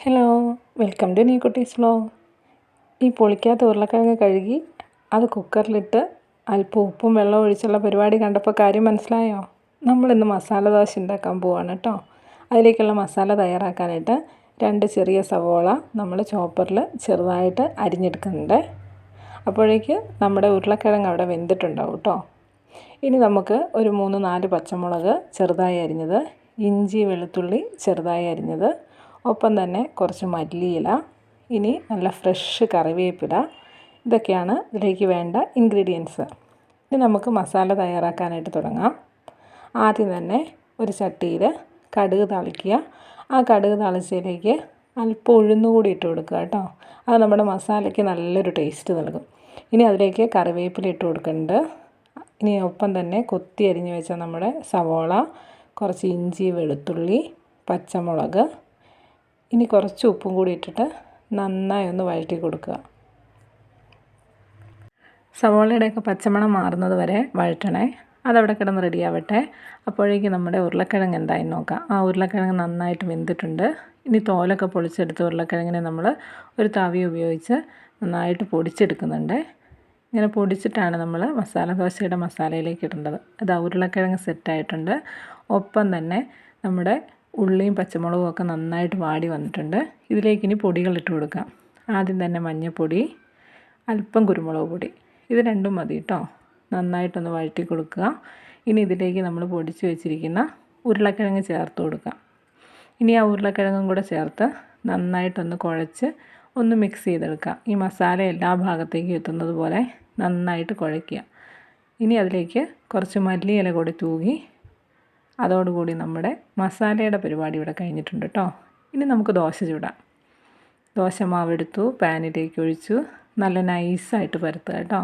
Hello welcome to നീ കുട്ടീസ് vlog ഈ പൊളിക്കാത്ത ഉരുളക്കിഴങ്ങ് കഴുകി അത് കുക്കറിലിട്ട് അല്പം ഉപ്പും വെള്ളവും ഒഴിച്ചുള്ള പരിപാടി കണ്ടപ്പോൾ കാര്യം മനസ്സിലായോ? നമ്മളിന്ന് മസാല ദോശ ഉണ്ടാക്കാൻ പോവാണ് കേട്ടോ അതിലേക്കുള്ള മസാല തയ്യാറാക്കാനായിട്ട് രണ്ട് ചെറിയ സവോള നമ്മൾ ചോപ്പറിൽ ചെറുതായിട്ട് അരിഞ്ഞെടുക്കുന്നുണ്ട്. അപ്പോഴേക്ക് നമ്മുടെ ഉരുളക്കിഴങ്ങ് അവിടെ വെന്തിട്ടുണ്ടാവും കേട്ടോ ഇനി നമുക്ക് ഒരു മൂന്ന് നാല് പച്ചമുളക് ചെറുതായി അരിഞ്ഞത് ഇഞ്ചി വെളുത്തുള്ളി ചെറുതായി അരിഞ്ഞത് ഒപ്പം തന്നെ കുറച്ച് മല്ലിയില ഇനി നല്ല ഫ്രഷ് കറിവേപ്പില ഇതൊക്കെയാണ് ഇതിലേക്ക് വേണ്ട ഇൻഗ്രീഡിയൻസ് ഇനി നമുക്ക് മസാല തയ്യാറാക്കാനായിട്ട് തുടങ്ങാം. ആദ്യം തന്നെ ഒരു ചട്ടിയിൽ കടുക് തളിക്കുക. ആ കടുക് തളിച്ചതിലേക്ക് അല്പം ഉഴുന്നുകൂടി ഇട്ട് കൊടുക്കുക കേട്ടോ. അത് നമ്മുടെ മസാലയ്ക്ക് നല്ലൊരു ടേസ്റ്റ് നൽകും. ഇനി അതിലേക്ക് കറിവേപ്പില ഇട്ട് കൊടുക്കുന്നുണ്ട്. ഇനി ഒപ്പം തന്നെ കൊത്തി അരിഞ്ഞു വെച്ച നമ്മുടെ സവോള കുറച്ച് ഇഞ്ചി വെളുത്തുള്ളി പച്ചമുളക് ഇനി കുറച്ച് ഉപ്പും കൂടി ഇട്ടിട്ട് നന്നായി ഒന്ന് വഴറ്റി കൊടുക്കുക. സവോളയുടെയൊക്കെ പച്ചമണം മാറുന്നത് വരെ വഴറ്റണേ. അതവിടെ കിടന്ന് റെഡിയാവട്ടെ അപ്പോഴേക്കും നമ്മുടെ ഉരുളക്കിഴങ്ങ് എന്തായി നോക്കാം. ആ ഉരുളക്കിഴങ്ങ് നന്നായിട്ട് വെന്തിട്ടുണ്ട്. ഇനി തോലൊക്കെ പൊളിച്ചെടുത്ത് ഉരുളക്കിഴങ്ങിനെ നമ്മൾ ഒരു തവി ഉപയോഗിച്ച് നന്നായിട്ട് പൊടിച്ചെടുക്കുന്നുണ്ട്. ഇങ്ങനെ പൊടിച്ചിട്ടാണ് നമ്മൾ മസാല ദോശയുടെ മസാലയിലേക്ക് ഇടേണ്ടത്. അത് ഉരുളക്കിഴങ്ങ് സെറ്റായിട്ടുണ്ട് ഒപ്പം തന്നെ നമ്മുടെ ഉള്ളിയും പച്ചമുളകും ഒക്കെ നന്നായിട്ട് വാടി വന്നിട്ടുണ്ട്. ഇതിലേക്ക് ഇനി പൊടികൾ ഇട്ട് കൊടുക്കാം. ആദ്യം തന്നെ മഞ്ഞൾപ്പൊടി അല്പം കുരുമുളക് പൊടി. ഇത് രണ്ടും മതി കേട്ടോ നന്നായിട്ടൊന്ന് വഴറ്റി കൊടുക്കുക. ഇനി ഇതിലേക്ക് നമ്മൾ പൊടിച്ച് വെച്ചിരിക്കുന്ന ഉരുളക്കിഴങ്ങ് ചേർത്ത് കൊടുക്കാം. ഇനി ആ ഉരുളക്കിഴങ്ങും കൂടെ ചേർത്ത് നന്നായിട്ടൊന്ന് കുഴച്ച് ഒന്ന് മിക്സ് ചെയ്തെടുക്കുക ഈ മസാല എല്ലാ ഭാഗത്തേക്കും എത്തുന്നത് പോലെ നന്നായിട്ട് കുഴയ്ക്കുക. ഇനി അതിലേക്ക് കുറച്ച് മല്ലിയില കൂടി തൂകി അതോടുകൂടി നമ്മുടെ മസാലയുടെ പരിപാടി ഇവിടെ കഴിഞ്ഞിട്ടുണ്ട് കേട്ടോ. ഇനി നമുക്ക് ദോശ ചൂടാം. ദോശ മാവെടുത്തു പാനിലേക്ക് ഒഴിച്ചു നല്ല നൈസായിട്ട് പരത്തുക കേട്ടോ.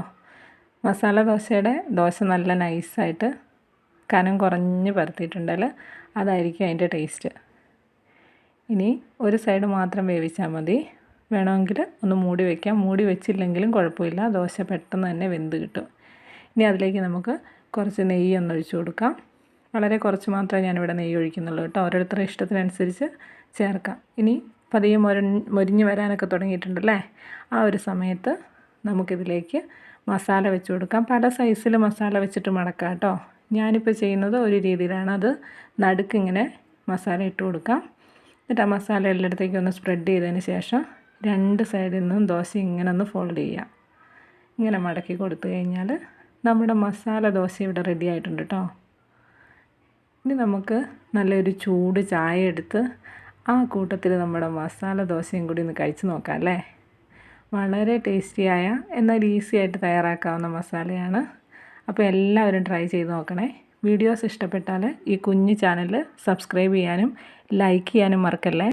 മസാല ദോശയുടെ ദോശ നല്ല നൈസായിട്ട് കനം കുറഞ്ഞ് പരത്തിയിട്ടുണ്ടെങ്കിൽ അതായിരിക്കും അതിന്റെ ടേസ്റ്റ്. ഇനി ഒരു സൈഡ് മാത്രം വേവിച്ചാൽ മതി. വേണമെങ്കിൽ ഒന്ന് മൂടി വയ്ക്കാം മൂടി വെച്ചില്ലെങ്കിലും കുഴപ്പമില്ല. ദോശ പെട്ടെന്ന് തന്നെ വെന്ത് കിട്ടും. ഇനി അതിലേക്ക് നമുക്ക് കുറച്ച് നെയ്യ് ഒന്ന് ഒഴിച്ചു കൊടുക്കാം. വളരെ കുറച്ച് മാത്രമേ ഞാനിവിടെ നെയ്യ് ഒഴിക്കുന്നുള്ളൂ കേട്ടോ. ഓരോരുത്തരുടെ ഇഷ്ടത്തിനനുസരിച്ച് ചേർക്കാം. ഇനി പതിയെ മൊര മൊരിഞ്ഞ് വരാനൊക്കെ തുടങ്ങിയിട്ടുണ്ടല്ലേ? ആ ഒരു സമയത്ത് നമുക്കിതിലേക്ക് മസാല വെച്ച് കൊടുക്കാം. പല സൈസിൽ മസാല വെച്ചിട്ട് മടക്കാം കേട്ടോ. ഞാനിപ്പോൾ ചെയ്യുന്നത് ഒരു രീതിയിലാണ്. അത് നടുക്കിങ്ങനെ മസാല ഇട്ട് കൊടുക്കാം. എന്നിട്ട് ആ മസാല എല്ലായിടത്തേക്കും ഒന്ന് സ്പ്രെഡ് ചെയ്തതിന് ശേഷം രണ്ട് സൈഡിൽ നിന്നും ദോശ ഇങ്ങനെ ഒന്ന് ഫോൾഡ് ചെയ്യാം. ഇങ്ങനെ മടക്കി കൊടുത്തു കഴിഞ്ഞാൽ നമ്മുടെ മസാല ദോശ ഇവിടെ റെഡി ആയിട്ടുണ്ട് കേട്ടോ. ഇനി നമുക്ക് നല്ലൊരു ചൂട് ചായ എടുത്ത് ആ കൂട്ടത്തിൽ നമ്മുടെ മസാല ദോശയും കൂടി ഒന്ന് കഴിച്ച് നോക്കാം അല്ലേ? വളരെ ടേസ്റ്റിയായ എന്നാൽ ഈസി ആയിട്ട് തയ്യാറാക്കാവുന്ന മസാലയാണ്. അപ്പോൾ എല്ലാവരും ട്രൈ ചെയ്ത് നോക്കണേ. വീഡിയോസ് ഇഷ്ടപ്പെട്ടാൽ ഈ കുഞ്ഞു ചാനൽ സബ്സ്ക്രൈബ് ചെയ്യാനും ലൈക്ക് ചെയ്യാനും മറക്കല്ലേ?